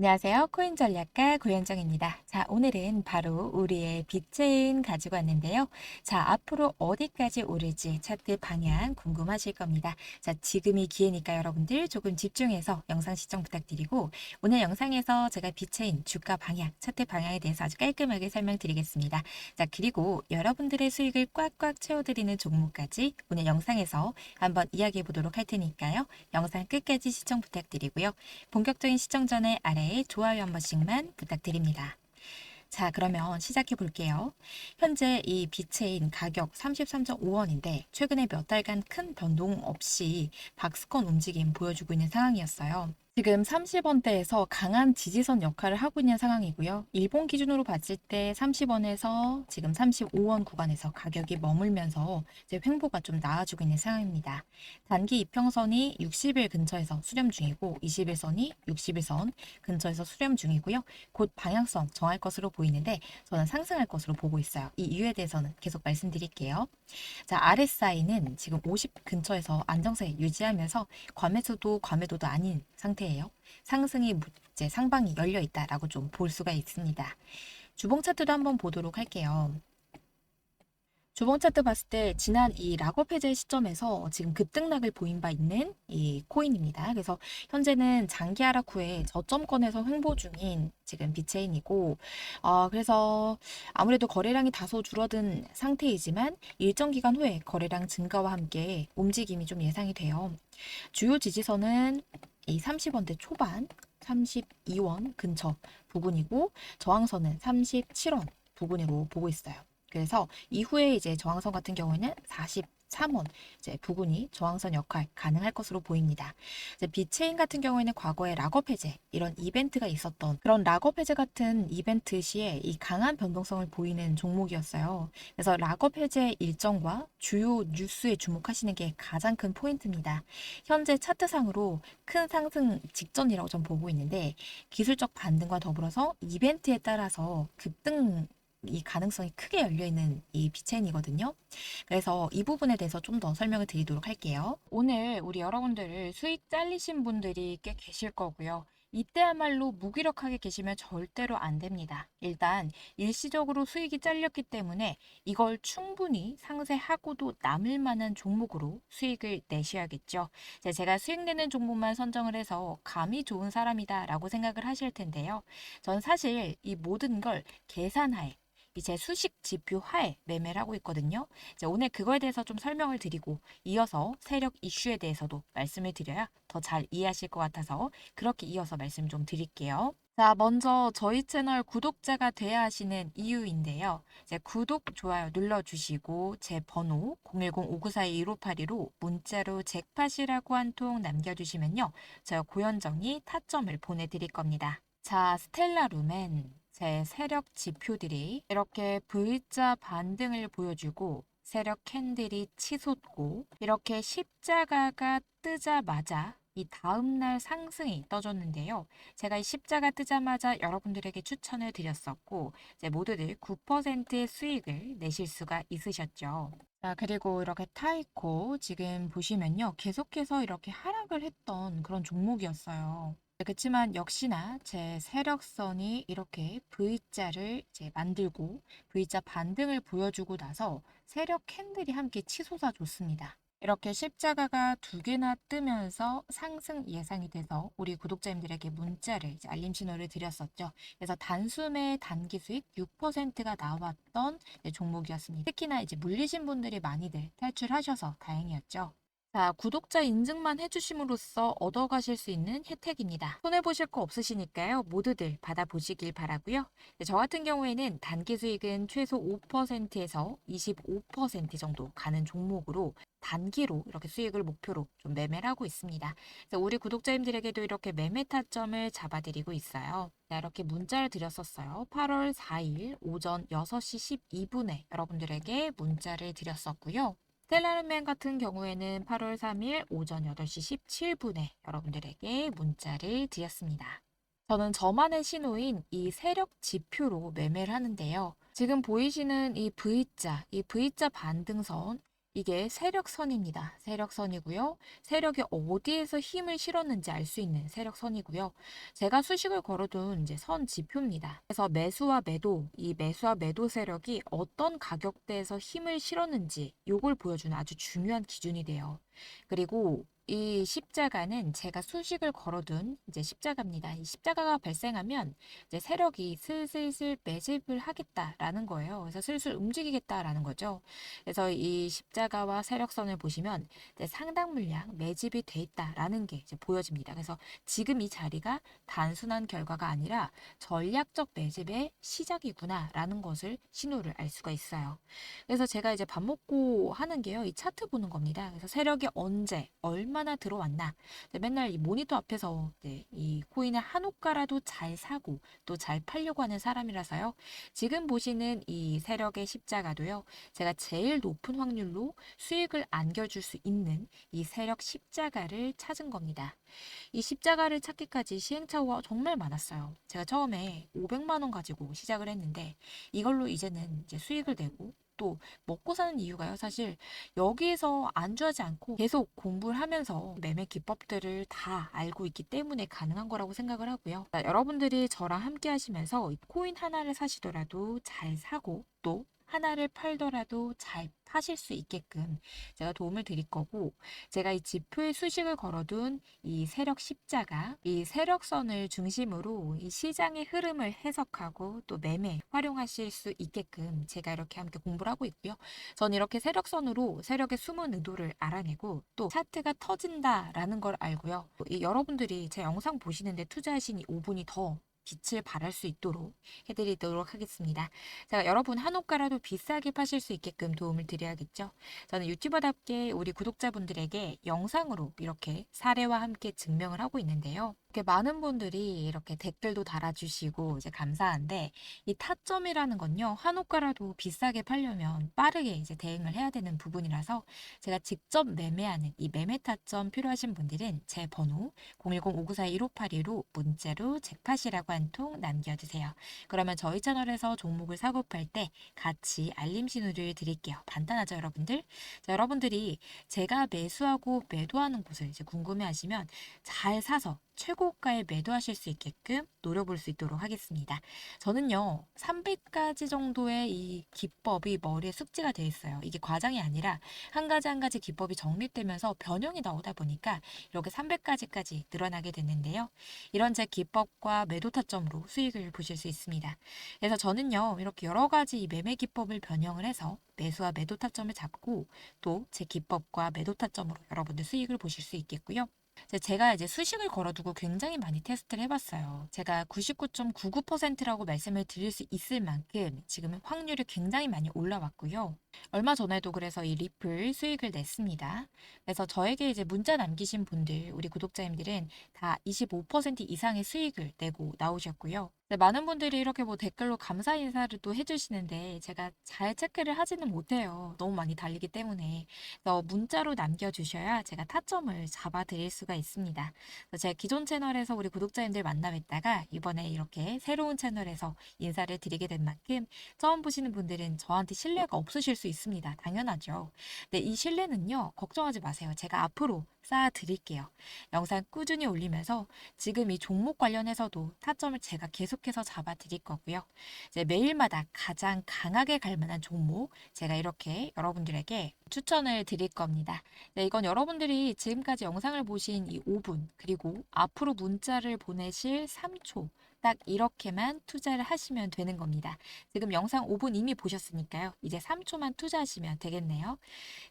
안녕하세요. 코인 전략가 고현정입니다. 자, 오늘은 바로 우리의 빅체인 가지고 왔는데요. 자, 앞으로 어디까지 오를지 차트 방향 궁금하실 겁니다. 자, 지금이 기회니까 여러분들 조금 집중해서 영상 시청 부탁드리고 오늘 영상에서 제가 빅체인 주가 방향, 차트 방향에 대해서 아주 깔끔하게 설명드리겠습니다. 자, 그리고 여러분들의 수익을 꽉꽉 채워드리는 종목까지 오늘 영상에서 한번 이야기해 보도록 할 테니까요. 영상 끝까지 시청 부탁드리고요. 본격적인 시청 전에 아래 에 좋아요 한 번씩만 부탁드립니다. 자, 그러면 시작해 볼게요. 현재 이 비체인 가격 33.5원인데 최근에 몇 달간 큰 변동 없이 박스권 움직임 보여주고 있는 상황이었어요. 지금 30원대에서 강한 지지선 역할을 하고 있는 상황이고요. 일본 기준으로 봤을 때 30원에서 지금 35원 구간에서 가격이 머물면서 이제 횡보가 좀 나아지고 있는 상황입니다. 단기 이평선이 60일 근처에서 수렴 중이고 21선이 60일선 근처에서 수렴 중이고요. 곧 방향성 정할 것으로 보이는데 저는 상승할 것으로 보고 있어요. 이 이유에 대해서는 계속 말씀드릴게요. 자, RSI는 지금 50 근처에서 안정세 유지하면서 과매수도 과매도도 아닌 상태예요. 상승이 이제 상방이 열려 있다라고 좀 볼 수가 있습니다. 주봉 차트도 한번 보도록 할게요. 주봉 차트 봤을 때 지난 이 락업 해제 시점에서 지금 급등락을 보인 바 있는 이 코인입니다. 그래서 현재는 장기 하락 후에 저점권에서 횡보 중인 지금 비체인이고 어, 그래서 아무래도 거래량이 다소 줄어든 상태이지만 일정 기간 후에 거래량 증가와 함께 움직임이 좀 예상이 돼요. 주요 지지선은 이 30원대 초반 32원 근처 부분이고 저항선은 37원 부분으로 보고 있어요. 그래서 이후에 이제 저항선 같은 경우에는 43원 이제 부분이 저항선 역할 가능할 것으로 보입니다. 이제 비체인 같은 경우에는 과거에 락업 해제 이런 이벤트가 있었던 그런 락업 해제 같은 이벤트 시에 이 강한 변동성을 보이는 종목이었어요. 그래서 락업 해제 일정과 주요 뉴스에 주목하시는 게 가장 큰 포인트입니다. 현재 차트상으로 큰 상승 직전이라고 좀 보고 있는데 기술적 반등과 더불어서 이벤트에 따라서 급등 이 가능성이 크게 열려 있는 이 비체인이거든요. 그래서 이 부분에 대해서 좀 더 설명을 드리도록 할게요. 오늘 우리 여러분들을 수익 잘리신 분들이 꽤 계실 거고요. 이때야말로 무기력하게 계시면 절대로 안 됩니다. 일단 일시적으로 수익이 잘렸기 때문에 이걸 충분히 상세하고도 남을 만한 종목으로 수익을 내셔야겠죠. 제가 수익 내는 종목만 선정을 해서 감이 좋은 사람이다 라고 생각을 하실 텐데요. 전 사실 이 모든 걸 계산하에 이제 수식 지표 하에 매매를 하고 있거든요. 이제 오늘 그거에 대해서 좀 설명을 드리고 이어서 세력 이슈에 대해서도 말씀을 드려야 더 잘 이해하실 것 같아서 그렇게 이어서 말씀 좀 드릴게요. 자, 먼저 저희 채널 구독자가 돼야 하시는 이유인데요. 이제 구독, 좋아요 눌러주시고 제 번호 010-5942-1582로 문자로 잭팟이라고 한 통 남겨주시면요. 제가 고현정이 타점을 보내드릴 겁니다. 자, 스텔라룸엔 제 세력 지표들이 이렇게 V자 반등을 보여주고 세력 캔들이 치솟고 이렇게 십자가가 뜨자마자 이 다음날 상승이 떠졌는데요. 제가 이 십자가 뜨자마자 여러분들에게 추천을 드렸었고 이제 모두들 9%의 수익을 내실 수가 있으셨죠. 자, 그리고 이렇게 타이코 지금 보시면요. 계속해서 이렇게 하락을 했던 그런 종목이었어요. 그렇지만 역시나 제 세력선이 이렇게 V자를 이제 만들고 V자 반등을 보여주고 나서 세력 캔들이 함께 치솟아 줬습니다. 이렇게 십자가가 두 개나 뜨면서 상승 예상이 돼서 우리 구독자님들에게 문자를 알림 신호를 드렸었죠. 그래서 단숨에 단기 수익 6%가 나왔던 종목이었습니다. 특히나 이제 물리신 분들이 많이들 탈출하셔서 다행이었죠. 자, 구독자 인증만 해주심으로써 얻어가실 수 있는 혜택입니다. 손해보실 거 없으시니까요. 모두들 받아보시길 바라고요. 네, 저 같은 경우에는 단기 수익은 최소 5%에서 25% 정도 가는 종목으로 단기로 이렇게 수익을 목표로 좀 매매를 하고 있습니다. 그래서 우리 구독자님들에게도 이렇게 매매 타점을 잡아드리고 있어요. 네, 이렇게 문자를 드렸었어요. 8월 4일 오전 6시 12분에 여러분들에게 문자를 드렸었고요. 스텔라름맨 같은 경우에는 8월 3일 오전 8시 17분에 여러분들에게 문자를 드렸습니다. 저는 저만의 신호인 이 세력 지표로 매매를 하는데요. 지금 보이시는 이 V자, 이 V자 반등선 이게 세력선입니다. 세력선이고요. 세력이 어디에서 힘을 실었는지 알 수 있는 세력선이고요. 제가 수식을 걸어둔 이제 선 지표입니다. 그래서 매수와 매도, 이 매수와 매도 세력이 어떤 가격대에서 힘을 실었는지 요걸 보여주는 아주 중요한 기준이 돼요. 그리고 이 십자가는 제가 수식을 걸어둔 이제 십자가입니다. 이 십자가가 발생하면 이제 세력이 슬슬슬 매집을 하겠다라는 거예요. 그래서 슬슬 움직이겠다라는 거죠. 그래서 이 십자가와 세력선을 보시면 상당 물량 매집이 돼 있다라는 게 이제 보여집니다. 그래서 지금 이 자리가 단순한 결과가 아니라 전략적 매집의 시작이구나라는 것을 신호를 알 수가 있어요. 그래서 제가 이제 밥 먹고 하는 게요. 이 차트 보는 겁니다. 그래서 세력이 언제 얼마 나 들어왔나 맨날 이 모니터 앞에서 이제 이 코인을 한 호가라도 잘 사고 또 잘 팔려고 하는 사람이라서요. 지금 보시는 이 세력의 십자가도요. 제가 제일 높은 확률로 수익을 안겨줄 수 있는 이 세력 십자가를 찾은 겁니다. 이 십자가를 찾기까지 시행착오가 정말 많았어요. 제가 처음에 500만 원 가지고 시작을 했는데 이걸로 이제는 이제 수익을 내고 또 먹고 사는 이유가요. 사실 여기에서 안주하지 않고 계속 공부를 하면서 매매 기법들을 다 알고 있기 때문에 가능한 거라고 생각을 하고요. 자, 여러분들이 저랑 함께 하시면서 이 코인 하나를 사시더라도 잘 사고 또 하나를 팔더라도 잘 파실 수 있게끔 제가 도움을 드릴 거고 제가 이 지표에 수식을 걸어둔 이 세력 십자가 이 세력선을 중심으로 이 시장의 흐름을 해석하고 또 매매 활용하실 수 있게끔 제가 이렇게 함께 공부를 하고 있고요. 전 이렇게 세력선으로 세력의 숨은 의도를 알아내고 또 차트가 터진다라는 걸 알고요. 이 여러분들이 제 영상 보시는데 투자하신 이 5분이 더 빛을 발할 수 있도록 해드리도록 하겠습니다. 자, 여러분 한 호가라도 비싸게 파실 수 있게끔 도움을 드려야겠죠. 저는 유튜버답게 우리 구독자분들에게 영상으로 이렇게 사례와 함께 증명을 하고 있는데요. 이렇게 많은 분들이 이렇게 댓글도 달아주시고 이제 감사한데 이 타점이라는 건요 한 호가라도 비싸게 팔려면 빠르게 이제 대응을 해야 되는 부분이라서 제가 직접 매매하는 이 매매 타점 필요하신 분들은 제 번호 010-5942-1582로 문자로 잭팟이라고 한 통 남겨주세요. 그러면 저희 채널에서 종목을 사고 팔 때 같이 알림 신호를 드릴게요. 간단하죠 여러분들? 자, 여러분들이 제가 매수하고 매도하는 곳을 이제 궁금해하시면 잘 사서 최고가에 매도하실 수 있게끔 노려볼 수 있도록 하겠습니다. 저는요, 300가지 정도의 이 기법이 머리에 숙지가 돼 있어요. 이게 과장이 아니라 한 가지 한 가지 기법이 정립되면서 변형이 나오다 보니까 이렇게 300가지까지 늘어나게 됐는데요. 이런 제 기법과 매도 타점으로 수익을 보실 수 있습니다. 그래서 저는요, 이렇게 여러 가지 이 매매 기법을 변형을 해서 매수와 매도 타점을 잡고 또 제 기법과 매도 타점으로 여러분들 수익을 보실 수 있겠고요. 제가 이제 수식을 걸어두고 굉장히 많이 테스트를 해봤어요. 제가 99.99%라고 말씀을 드릴 수 있을 만큼 지금은 확률이 굉장히 많이 올라왔고요. 얼마 전에도 그래서 이 리플 수익을 냈습니다. 그래서 저에게 이제 문자 남기신 분들, 우리 구독자님들은 다 25% 이상의 수익을 내고 나오셨고요. 네, 많은 분들이 이렇게 뭐 댓글로 감사 인사를 또 해주시는데 제가 잘 체크를 하지는 못해요. 너무 많이 달리기 때문에. 그래서 문자로 남겨주셔야 제가 타점을 잡아 드릴 수가 있습니다. 그래서 제가 기존 채널에서 우리 구독자님들 만나 뵀다가 이번에 이렇게 새로운 채널에서 인사를 드리게 된 만큼 처음 보시는 분들은 저한테 신뢰가 없으실 수 있습니다. 당연하죠. 근데 이 신뢰는요, 걱정하지 마세요. 제가 앞으로 쌓아 드릴게요. 영상 꾸준히 올리면서 지금 이 종목 관련해서도 타점을 제가 계속해서 잡아 드릴 거고요. 이제 매일마다 가장 강하게 갈 만한 종목 제가 이렇게 여러분들에게 추천을 드릴 겁니다. 네, 이건 여러분들이 지금까지 영상을 보신 이 5분 그리고 앞으로 문자를 보내실 3초 딱 이렇게만 투자를 하시면 되는 겁니다. 지금 영상 5분 이미 보셨으니까요. 이제 3초만 투자하시면 되겠네요.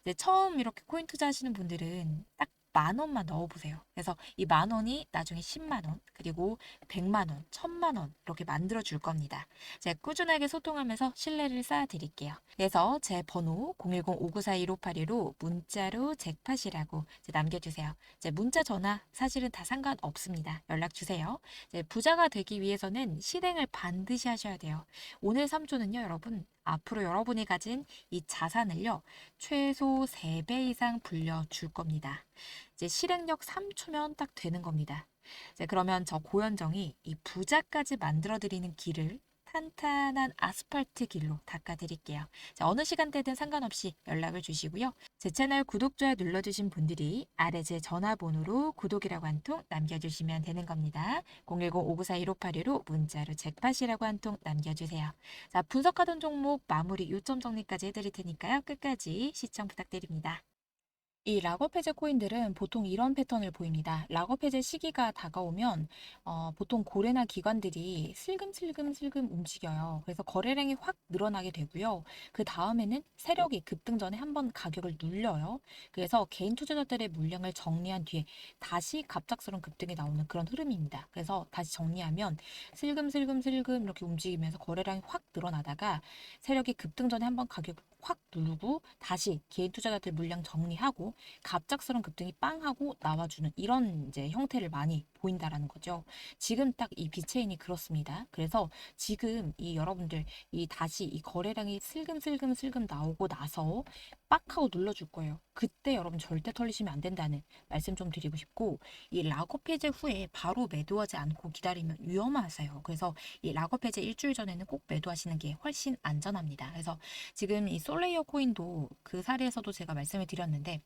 이제 처음 이렇게 코인 투자하시는 분들은 딱 만 원만 넣어보세요. 그래서 이 만 원이 나중에 10만 원, 그리고 100만 원, 1000만 원 이렇게 만들어 줄 겁니다. 제가 꾸준하게 소통하면서 신뢰를 쌓아 드릴게요. 그래서 제 번호 010-5942-1582로 문자로 잭팟이라고 남겨주세요. 이제 문자 전화 사실은 다 상관없습니다. 연락 주세요. 부자가 되기 위해서는 실행을 반드시 하셔야 돼요. 오늘 3초는요, 여러분 앞으로 여러분이 가진 이 자산을요, 최소 3배 이상 불려줄 겁니다. 이제 실행력 3초면 딱 되는 겁니다. 그러면 저 고현정이 이 부자까지 만들어 드리는 길을 탄탄한 아스팔트 길로 닦아드릴게요. 자, 어느 시간대든 상관없이 연락을 주시고요. 제 채널 구독, 좋아요 눌러주신 분들이 아래 제 전화번호로 구독이라고 한 통 남겨주시면 되는 겁니다. 010-594-1581로 문자로 잭팟이라고 한 통 남겨주세요. 자, 분석하던 종목 마무리 요점 정리까지 해드릴 테니까요. 끝까지 시청 부탁드립니다. 이 해제 코인들은 보통 이런 패턴을 보입니다. 해제 시기가 다가오면 어, 보통 고래나 기관들이 슬금슬금 슬금 움직여요. 그래서 거래량이 확 늘어나게 되고요. 그 다음에는 세력이 급등 전에 한번 가격을 눌려요. 그래서 개인 투자자들의 물량을 정리한 뒤에 다시 갑작스러운 급등이 나오는 그런 흐름입니다. 그래서 다시 정리하면 슬금슬금 슬금 이렇게 움직이면서 거래량이 확 늘어나다가 세력이 급등 전에 한번 가격을 확 누르고 다시 개인 투자자들 물량 정리하고 갑작스러운 급등이 빵 하고 나와주는 이런 이제 형태를 많이 보인다라는 거죠. 지금 딱 이 비체인이 그렇습니다. 그래서 지금 이 여러분들 이 다시 이 거래량이 슬금슬금 슬금 나오고 나서 빡 하고 눌러줄 거예요. 그때 여러분 절대 털리시면 안 된다는 말씀 좀 드리고 싶고 이 락업 해제 후에 바로 매도하지 않고 기다리면 위험하세요. 그래서 이 락업 해제 일주일 전에는 꼭 매도하시는 게 훨씬 안전합니다. 그래서 지금 이 솔레이어 코인도 그 사례에서도 제가 말씀을 드렸는데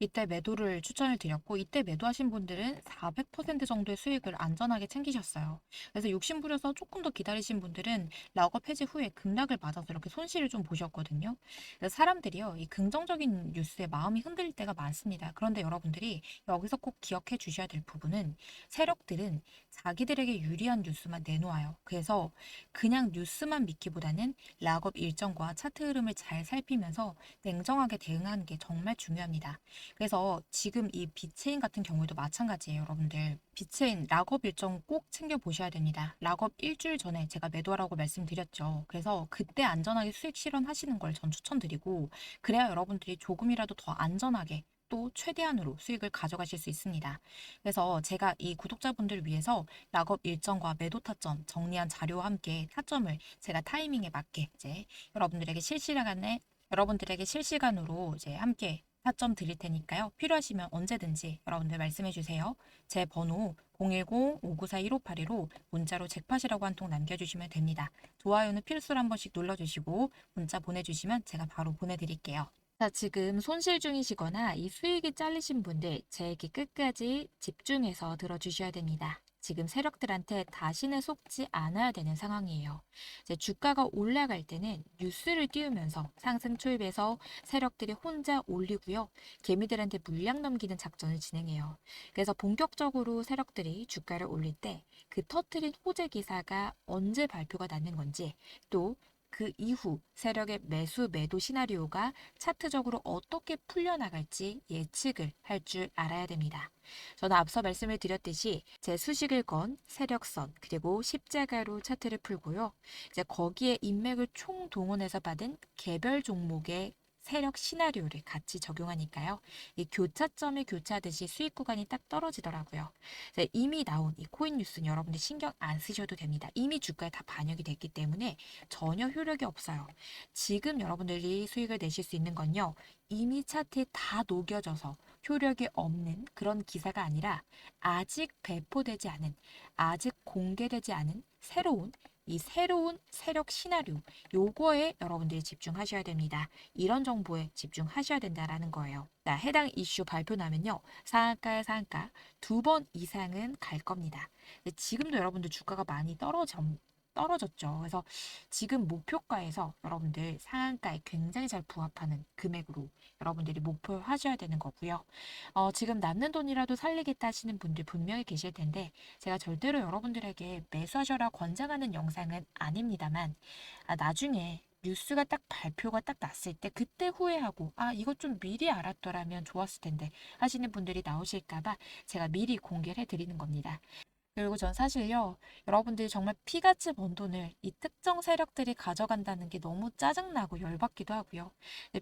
이때 매도를 추천을 드렸고 이때 매도하신 분들은 400% 정도의 수익을 안전하게 챙기셨어요. 그래서 욕심 부려서 조금 더 기다리신 분들은 락업 해지 후에 급락을 맞아서 이렇게 손실을 좀 보셨거든요. 그래서 사람들이요, 이 긍정적인 뉴스에 마음이 흔들릴 때가 많습니다. 그런데 여러분들이 여기서 꼭 기억해 주셔야 될 부분은 세력들은 자기들에게 유리한 뉴스만 내놓아요. 그래서 그냥 뉴스만 믿기보다는 락업 일정과 차트 흐름을 잘 살피면서 냉정하게 대응하는 게 정말 중요합니다. 그래서 지금 이 비체인 같은 경우에도 마찬가지예요, 여러분들. 비체인 락업 일정 꼭 챙겨 보셔야 됩니다. 락업 일주일 전에 제가 매도하라고 말씀드렸죠. 그래서 그때 안전하게 수익 실현하시는 걸 전 추천드리고 그래야 여러분들이 조금이라도 더 안전하게 또 최대한으로 수익을 가져가실 수 있습니다. 그래서 제가 이 구독자분들 위해서 락업 일정과 매도 타점 정리한 자료와 함께 타점을 제가 타이밍에 맞게 이제 여러분들에게 실시간에 여러분들에게 실시간으로 이제 함께 타점 드릴 테니까요. 필요하시면 언제든지 여러분들 말씀해 주세요. 제 번호 010-594-1581로 문자로 잭팟이라고 한 통 남겨주시면 됩니다. 좋아요는 필수로 한 번씩 눌러주시고 문자 보내주시면 제가 바로 보내드릴게요. 자, 지금 손실 중이시거나 이 수익이 잘리신 분들 제 얘기 끝까지 집중해서 들어주셔야 됩니다. 지금 세력들한테 다시는 속지 않아야 되는 상황이에요. 이제 주가가 올라갈 때는 뉴스를 띄우면서 상승 초입에서 세력들이 혼자 올리고요. 개미들한테 물량 넘기는 작전을 진행해요. 그래서 본격적으로 세력들이 주가를 올릴 때 그 터트린 호재 기사가 언제 발표가 나는 건지 또 그 이후 세력의 매수 매도 시나리오가 차트적으로 어떻게 풀려나갈지 예측을 할 줄 알아야 됩니다. 저는 앞서 말씀을 드렸듯이 제 수식을 건 세력선 그리고 십자가로 차트를 풀고요. 이제 거기에 인맥을 총동원해서 받은 개별 종목의 세력 시나리오를 같이 적용하니까요. 이 교차점이 교차하듯이 수익 구간이 딱 떨어지더라고요. 이미 나온 이 코인 뉴스는 여러분들 신경 안 쓰셔도 됩니다. 이미 주가에 다 반영이 됐기 때문에 전혀 효력이 없어요. 지금 여러분들이 수익을 내실 수 있는 건요. 이미 차트에 다 녹여져서 효력이 없는 그런 기사가 아니라 아직 배포되지 않은, 아직 공개되지 않은 새로운 이 새로운 세력 시나리오 요거에 여러분들이 집중하셔야 됩니다. 이런 정보에 집중하셔야 된다라는 거예요. 자, 해당 이슈 발표 나면요. 상한가 상한가 두 번 이상은 갈 겁니다. 지금도 여러분들 주가가 많이 떨어져 떨어졌죠. 그래서 지금 목표가에서 여러분들 상한가에 굉장히 잘 부합하는 금액으로 여러분들이 목표하셔야 되는 거고요. 어, 지금 남는 돈이라도 살리겠다 하시는 분들 분명히 계실 텐데 제가 절대로 여러분들에게 매수하셔라 권장하는 영상은 아닙니다만 아, 나중에 뉴스가 딱 발표가 딱 났을 때 그때 후회하고 아 이것 좀 미리 알았더라면 좋았을 텐데 하시는 분들이 나오실까봐 제가 미리 공개를 해드리는 겁니다. 그리고 전 사실요, 여러분들이 정말 피같이 번 돈을 이 특정 세력들이 가져간다는 게 너무 짜증나고 열받기도 하고요.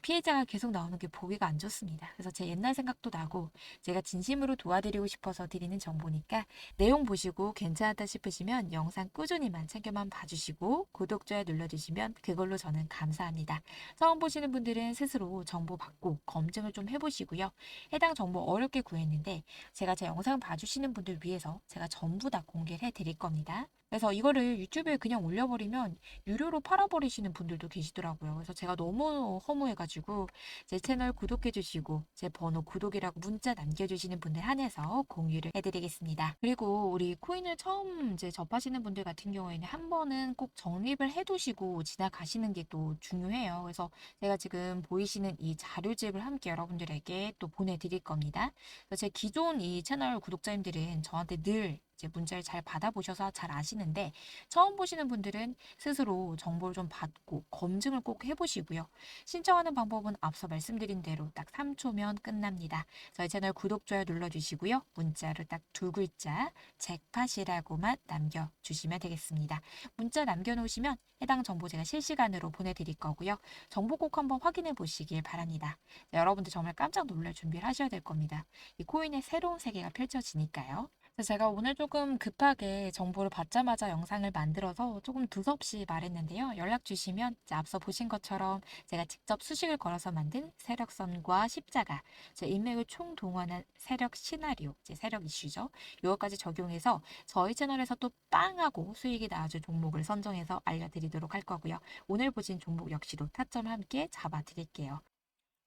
피해자가 계속 나오는 게 보기가 안 좋습니다. 그래서 제 옛날 생각도 나고 제가 진심으로 도와드리고 싶어서 드리는 정보니까 내용 보시고 괜찮다 싶으시면 영상 꾸준히만 챙겨만 봐주시고 구독, 좋아요 눌러주시면 그걸로 저는 감사합니다. 처음 보시는 분들은 스스로 정보 받고 검증을 좀 해보시고요. 해당 정보 어렵게 구했는데 제가 제 영상 봐주시는 분들 위해서 제가 전부 전부 다 공개를 해드릴 겁니다. 그래서 이거를 유튜브에 그냥 올려버리면 유료로 팔아버리시는 분들도 계시더라고요. 그래서 제가 너무 허무해가지고 제 채널 구독해주시고 제 번호 구독이라고 문자 남겨주시는 분들 한해서 공유를 해드리겠습니다. 그리고 우리 코인을 처음 이제 접하시는 분들 같은 경우에는 한 번은 꼭 적립을 해두시고 지나가시는 게 또 중요해요. 그래서 제가 지금 보이시는 이 자료집을 함께 여러분들에게 또 보내드릴 겁니다. 그래서 제 기존 이 채널 구독자님들은 저한테 늘 이제 문자를 잘 받아보셔서 잘 아시는데 처음 보시는 분들은 스스로 정보를 좀 받고 검증을 꼭 해보시고요. 신청하는 방법은 앞서 말씀드린 대로 딱 3초면 끝납니다. 저희 채널 구독, 좋아요 눌러주시고요. 문자로 딱 두 글자 잭팟이라고만 남겨주시면 되겠습니다. 문자 남겨놓으시면 해당 정보 제가 실시간으로 보내드릴 거고요. 정보 꼭 한번 확인해 보시길 바랍니다. 자, 여러분들 정말 깜짝 놀랄 준비를 하셔야 될 겁니다. 이 코인의 새로운 세계가 펼쳐지니까요. 제가 오늘 조금 급하게 정보를 받자마자 영상을 만들어서 조금 두섭이 말했는데요. 연락 주시면 앞서 보신 것처럼 제가 직접 수식을 걸어서 만든 세력선과 십자가, 제 인맥을 총동원한 세력 시나리오, 이제 세력 이슈죠. 이것까지 적용해서 저희 채널에서 또 빵하고 수익이 나와줄 종목을 선정해서 알려드리도록 할 거고요. 오늘 보신 종목 역시도 타점 함께 잡아드릴게요.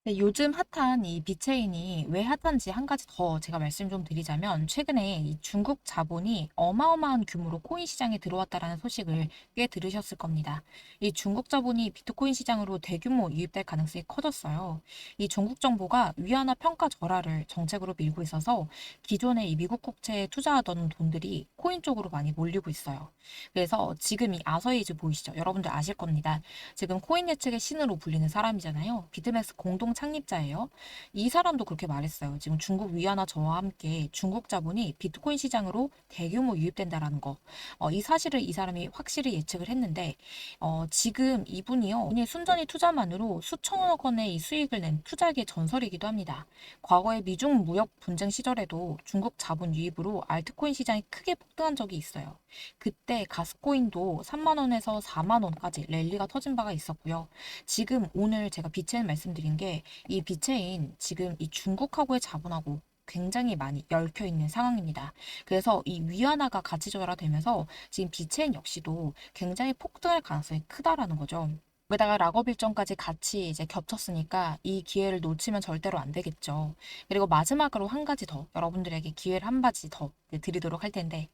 네, 요즘 핫한 이 비체인이 왜 핫한지 한 가지 더 제가 말씀 좀 드리자면 최근에 이 중국 자본이 어마어마한 규모로 코인 시장에 들어왔다라는 소식을 꽤 들으셨을 겁니다. 이 중국 자본이 비트코인 시장으로 대규모 유입될 가능성이 커졌어요. 이 중국 정부가 위안화 평가 절하를 정책으로 밀고 있어서 기존에 이 미국 국채에 투자하던 돈들이 코인 쪽으로 많이 몰리고 있어요. 그래서 지금 이 아서에이즈 보이시죠? 여러분들 아실 겁니다. 지금 코인 예측의 신으로 불리는 사람이잖아요. 비트맥스 공동 창립자예요. 이 사람도 그렇게 말했어요. 지금 중국 위안화 저와 함께 중국 자본이 비트코인 시장으로 대규모 유입된다라는 거. 어, 이 사실을 이 사람이 확실히 예측을 했는데 어, 지금 이분이요. 이분이 순전히 투자만으로 수천억 원의 이 수익을 낸 투자계 전설이기도 합니다. 과거에 미중 무역 분쟁 시절에도 중국 자본 유입으로 알트코인 시장이 크게 폭등한 적이 있어요. 그때 가스코인도 3만 원에서 4만 원까지 랠리가 터진 바가 있었고요. 지금 오늘 제가 비체인 말씀드린 게이 비체인 지금 이 중국하고의 자본하고 굉장히 많이 얽혀 있는 상황입니다. 그래서 이 위안화가 가치 조절화되면서 지금 비체인 역시도 굉장히 폭등할 가능성이 크다라는 거죠. 거기다가 락업 일정까지 같이 이제 겹쳤으니까 이 기회를 놓치면 절대로 안 되겠죠. 그리고 마지막으로 한 가지 더 여러분들에게 기회를 한 가지 더 드리도록 할 텐데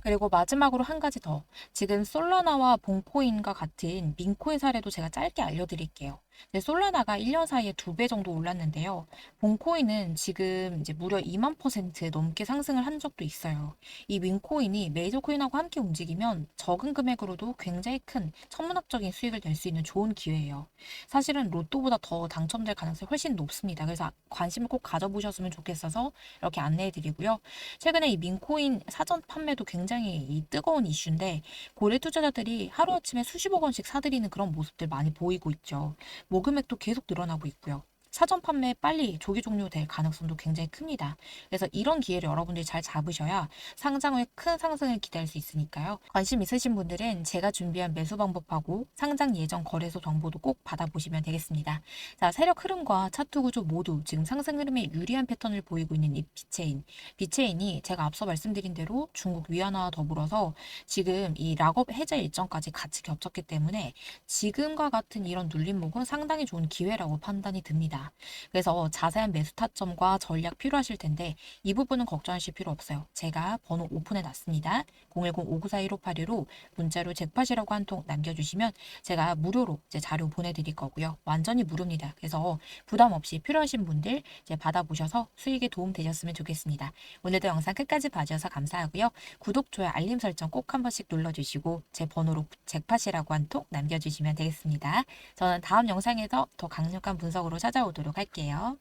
그리고 마지막으로 한 가지 더. 지금 솔라나와 봉코인과 같은 민코인 사례도 제가 짧게 알려드릴게요. 네, 솔라나가 1년 사이에 두 배 정도 올랐는데요. 봉코인은 지금 이제 무려 2만 퍼센트 넘게 상승을 한 적도 있어요. 이 민코인이 메이저 코인하고 함께 움직이면 적은 금액으로도 굉장히 큰 천문학적인 수익을 낼 수 있는 좋은 기회예요. 사실은 로또보다 더 당첨될 가능성이 훨씬 높습니다. 그래서 관심을 꼭 가져보셨으면 좋겠어서 이렇게 안내해 드리고요. 최근에 이 민코인 사전 판매도 굉장히 이 뜨거운 이슈인데 고래 투자자들이 하루아침에 수십억 원씩 사들이는 그런 모습들 많이 보이고 있죠. 모금액도 계속 늘어나고 있고요. 사전 판매 빨리 조기 종료될 가능성도 굉장히 큽니다. 그래서 이런 기회를 여러분들이 잘 잡으셔야 상장 후에 큰 상승을 기대할 수 있으니까요. 관심 있으신 분들은 제가 준비한 매수 방법하고 상장 예정 거래소 정보도 꼭 받아보시면 되겠습니다. 자, 세력 흐름과 차트 구조 모두 지금 상승 흐름에 유리한 패턴을 보이고 있는 이 비체인. 비체인이 제가 앞서 말씀드린 대로 중국 위안화와 더불어서 지금 이 락업 해제 일정까지 같이 겹쳤기 때문에 지금과 같은 이런 눌림목은 상당히 좋은 기회라고 판단이 듭니다. 그래서 자세한 매수 타점과 전략 필요하실 텐데 이 부분은 걱정하실 필요 없어요. 제가 번호 오픈해 놨습니다. 010-5942-1581로 문자로 잭팟이라고 한 통 남겨주시면 제가 무료로 이제 자료 보내드릴 거고요. 완전히 무료입니다. 그래서 부담 없이 필요하신 분들 이제 받아보셔서 수익에 도움 되셨으면 좋겠습니다. 오늘도 영상 끝까지 봐주셔서 감사하고요. 구독, 좋아요, 알림 설정 꼭 한 번씩 눌러주시고 제 번호로 잭팟이라고 한 통 남겨주시면 되겠습니다. 저는 다음 영상에서 더 강력한 분석으로 찾아오도록 할게요.